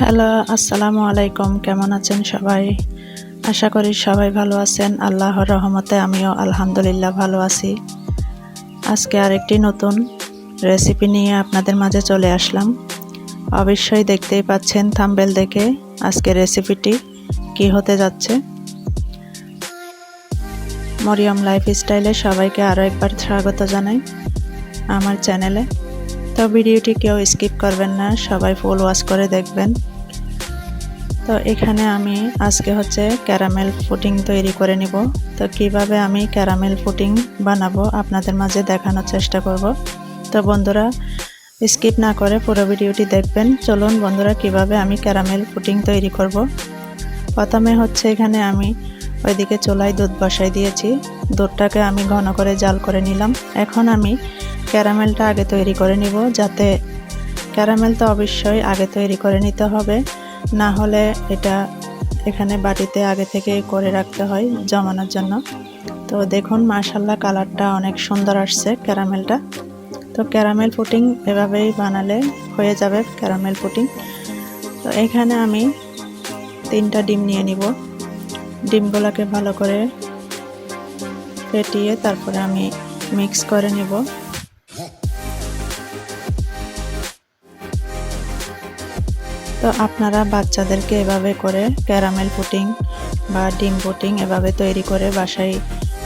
Hello, আসসালামু আলাইকুম। কেমন আছেন সবাই? আশা করি সবাই ভালো আছেন। আল্লাহর রহমতে আমিও আলহামদুলিল্লাহ ভালো আছি। আজকে আরেকটি নতুন রেসিপি নিয়ে আপনাদের মাঝে চলে আসলাম। অবশ্যই দেখতেই পাচ্ছেন থাম্বেল দেখে আজকে রেসিপিটি কি হতে যাচ্ছে। মরিয়ম লাইফ স্টাইলে সবাইকে আরও একবার স্বাগত জানাই আমার চ্যানেলে। তো ভিডিওটি কেউ স্কিপ করবেন না, সবাই ফুল ওয়াশ করে দেখবেন। তো এখানে আমি আজকে হচ্ছে ক্যারামেল ফুটিং তৈরি করে নিব। তো কীভাবে আমি ক্যারামেল ফুটিং বানাবো আপনাদের মাঝে দেখানোর চেষ্টা করব। তো বন্ধুরা, স্কিপ না করে পুরো ভিডিওটি দেখবেন। চলুন বন্ধুরা, কীভাবে আমি ক্যারামেল ফুটিং তৈরি করব। প্রথমে হচ্ছে এখানে আমি ওইদিকে চুলায় দুধ বসাই দিয়েছি। দুধটাকে আমি ঘন করে জাল করে নিলাম। এখন আমি ক্যারামেলটা আগে তৈরি করে নিব, যাতে ক্যারামেল তো অবশ্যই আগে তৈরি করে নিতে হবে। না হলে এটা এখানে বাটিতে আগে থেকে করে রাখতে হয় জমানোর জন্য। তো দেখুন মার্শাল্লাহ কালারটা অনেক সুন্দর আসছে ক্যারামেলটা। তো ক্যারামেল পুটিং এভাবেই বানালে হয়ে যাবে ক্যারামেল পুটিং। তো এখানে আমি তিনটা ডিম নিয়ে নিব। ডিমগুলোকে ভালো করে ফেটিয়ে তারপরে আমি মিক্স করে নেব। তো আপনারা বাচ্চাদেরকে এভাবে করে ক্যারামেল পুটিং বা ডিম পুটিং এভাবে তৈরি করে বাসায়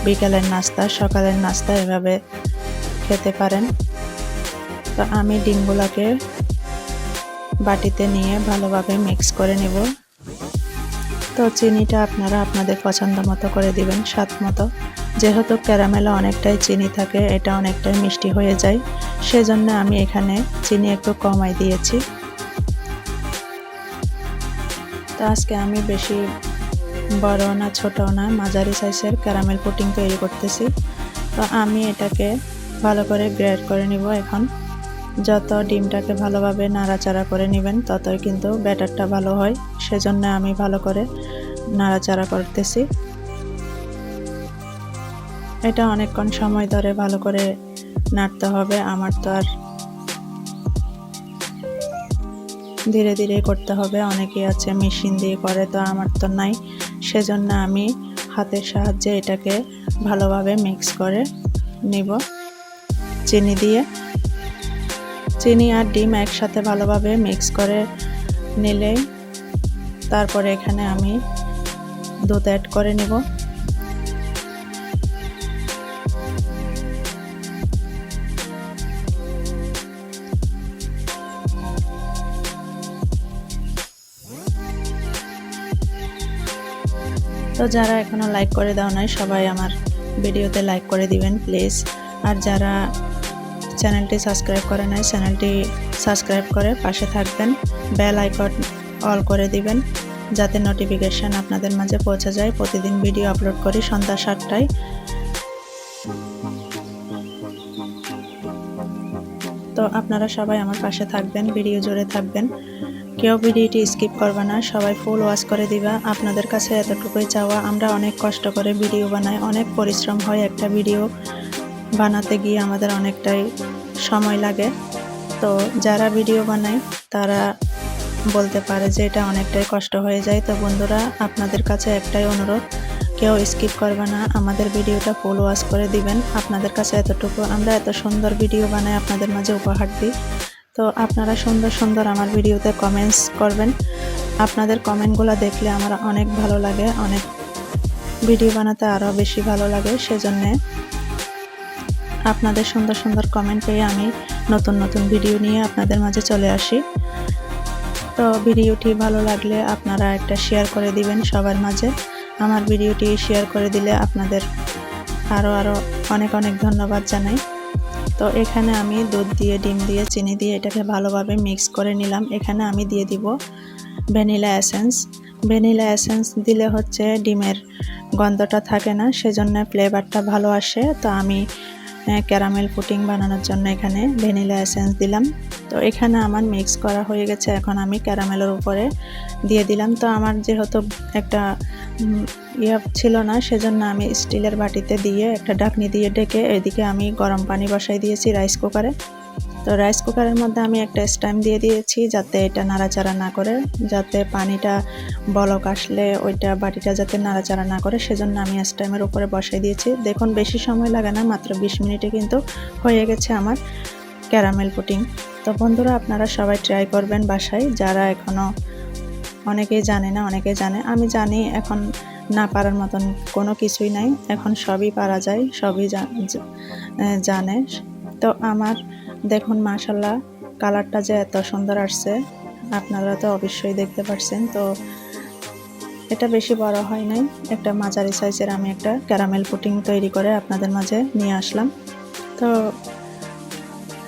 বিকালের নাস্তা, সকালের নাস্তা এভাবে খেতে পারেন। তো আমি ডিমগুলোকে বাটিতে নিয়ে ভালোভাবে মিক্স করে নেব। তো চিনিটা আপনারা আপনাদের পছন্দ মতো করে দিবেন, স্বাদ মতো। যেহেতু ক্যারামেলে অনেকটাই চিনি থাকে, এটা অনেকটাই মিষ্টি হয়ে যায়। সেজন্য আমি এখানে চিনি একটু কমাই দিয়েছি। তো আজকে আমি বেশি বড় না ছোট না, মাঝারি সাইজের ক্যারামেল পুটিং তৈরি করতেছি। তো আমি এটাকে ভালো করে গ্রেড করে নিব এখন। যত ডিমটাকে ভালোভাবে নাড়াচাড়া করে নেবেন, ততই কিন্তু ব্যাটারটা ভালো হয়। সেজন্য আমি ভালো করে নাড়াচাড়া করতেছি। এটা অনেকক্ষণ সময় ধরে ভালো করে নাড়তে হবে, আমার তো আর ধীরে ধীরে করতে হবে। অনেকে আছে মেশিন দিয়ে করে, তো আমার তো নাই। সেজন্য আমি হাতের সাহায্যে এটাকে ভালোভাবে মিক্স করে নিব। চিনি দিয়ে। চিনি আর ডিম একসাথে ভালোভাবে মিক্স করে নিলেই তারপরে এখানে আমি দুধ অ্যাড করে নিব। তো যারা এখনও লাইক করে দাও নাই, সবাই আমার ভিডিওতে লাইক করে দিবেন প্লিজ আর যারা চ্যানেলটি সাবস্ক্রাইব করে নাই চ্যানেলটি সাবস্ক্রাইব করে পাশে থাকবেন বেল আইকন অল করে দিবেন, যাতে নোটিফিকেশান আপনাদের মাঝে পৌঁছে যায়। প্রতিদিন ভিডিও আপলোড করি সন্ধ্যা সাতটায়। তো আপনারা সবাই আমার পাশে থাকবেন ভিডিও জুড়ে থাকবেন। কেউ ভিডিওটি স্কিপ করবে না, সবাই ফুল ওয়াশ করে দিবা। আপনাদের কাছে এতটুকুই চাওয়া, আমরা অনেক কষ্ট করে ভিডিও বানাই, অনেক পরিশ্রম হয় একটা ভিডিও বানাতে গিয়ে আমাদের অনেকটাই সময় লাগে। তো যারা ভিডিও বানায়, তারা বলতে পারে যে এটা অনেকটাই কষ্ট হয়ে যায়। তো বন্ধুরা, আপনাদের কাছে একটাই অনুরোধ, কেউ স্কিপ করবে না, আমাদের ভিডিওটা ফুল ওয়াশ করে দিবেন। আপনাদের কাছে এতটুকু, আমরা এত সুন্দর ভিডিও বানাই, আপনাদের মাঝে উপহার দিই। তো আপনারা সুন্দর সুন্দর আমার ভিডিওতে কমেন্টস করবেন। আপনাদের কমেন্টগুলো দেখলে আমার অনেক ভালো লাগে, অনেক ভিডিও বানাতে আরও বেশি ভালো লাগে, সেজন্যে আপনাদের সুন্দর সুন্দর কমেন্ট পেয়ে আমি নতুন নতুন ভিডিও নিয়ে আপনাদের মাঝে চলে আসি। তো ভিডিওটি ভালো লাগলে আপনারা একটা শেয়ার করে দিবেন সবার মাঝে। আমার ভিডিওটি শেয়ার করে দিলে আপনাদের আরও আরও অনেক অনেক ধন্যবাদ জানাই। তো এখানে আমি দুধ দিয়ে, ডিম দিয়ে, চিনি দিয়ে এটাকে ভালোভাবে মিক্স করে নিলাম। এখানে আমি দিয়ে দিব ভ্যানিলা এসেন্স। ভ্যানিলা এসেন্স দিলে হচ্ছে ডিমের গন্ধটা থাকে না, সেজন্য ফ্লেভারটা ভালো আসে। তো আমি ক্যারামেল পুটিং বানানোর জন্য এখানে ভ্যানিলা এসেন্স দিলাম। তো এখানে আমার মিক্স করা হয়ে গেছে। এখন আমি ক্যারামেলের উপরে দিয়ে দিলাম। তো আমার যেহেতু একটা ইয়ে ছিল না, সেজন্য আমি স্টিলের বাটিতে দিয়ে একটা ডাকনি দিয়ে ডেকে এদিকে আমি গরম পানি বসাই দিয়েছি রাইস কুকারে। তো রাইস কুকারের মধ্যে আমি একটা স্টাইম দিয়ে দিয়েছি যাতে এটা নাড়াচাড়া না করে, যাতে পানিটা বলক আসলে ওইটা বাটিটা যাতে নাড়াচাড়া না করে, সেজন্য আমি স্টাইমের উপরে বসাই দিয়েছি। দেখুন, বেশি সময় লাগে না, মাত্র বিশ মিনিটে কিন্তু হয়ে গেছে আমার ক্যারামেল পুটিং। তো বন্ধুরা, আপনারা সবাই ট্রাই করবেন বাসায়, যারা এখনও অনেকেই জানে না অনেকে জানে। আমি জানি এখন না পারার মতন কোনো কিছুই নাই। এখন সবই পারা যায়, সবই জানে। তো আমার দেখুন, মাশাল্লাহ, কালারটা যে এত সুন্দর আসছে, আপনারা তো অবশ্যই দেখতে পাচ্ছেন তো এটা বেশি বড় হয় নাই। একটা মাঝারি সাইজের আমি একটা ক্যারামেল পুটিং তৈরি করে আপনাদের মাঝে নিয়ে আসলাম। তো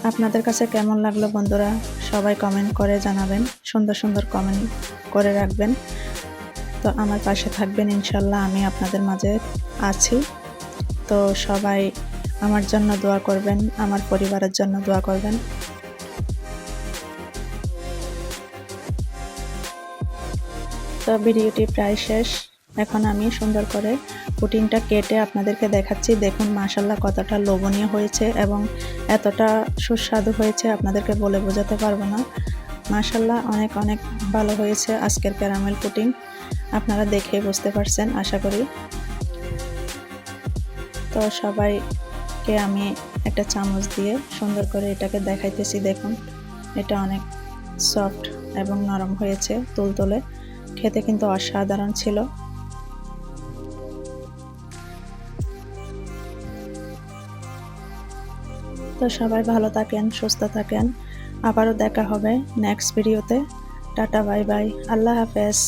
আপনাদের কাছে কেমন লাগল বন্ধুরা? সবাই কমেন্ট করে জানাবেন, সুন্দর সুন্দর কমেন্ট করে রাখবেন। তো আমার পাশে থাকবেন ইনশাল্লাহ, আমি আপনাদের মাঝে আছি। তো সবাই আমার জন্য দোয়া করবেন, আমার পরিবারের জন্য দোয়া করবেন। তো ভিডিওটি প্রায় শেষ। এখন আমি সুন্দর করে পুটিংটা কেটে আপনাদেরকে দেখাচ্ছি। দেখুন মাসাল্লাহ কতটা লোভনীয় হয়েছে এবং এতটা সুস্বাদু হয়েছে, আপনাদেরকে বলে বোঝাতে পারব না। মাসাল্লাহ অনেক অনেক ভালো হয়েছে আজকের ক্যারামেল পুটিং আপনারা দেখে বুঝতে পারছেন, আশা করি। তো সবাইকে আমি একটা চামচ দিয়ে সুন্দর করে এটাকে দেখাইতেছি, দেখুন। এটা অনেক সফট এবং নরম হয়েছে তুলতুলে। খেতে কিন্তু অসাধারণ ছিল। তো সবাই ভালো থাকেন, সুস্থ থাকেন। আবারও দেখা হবে নেক্সট ভিডিওতে টাটা বাই বাই আল্লাহ হাফেজ।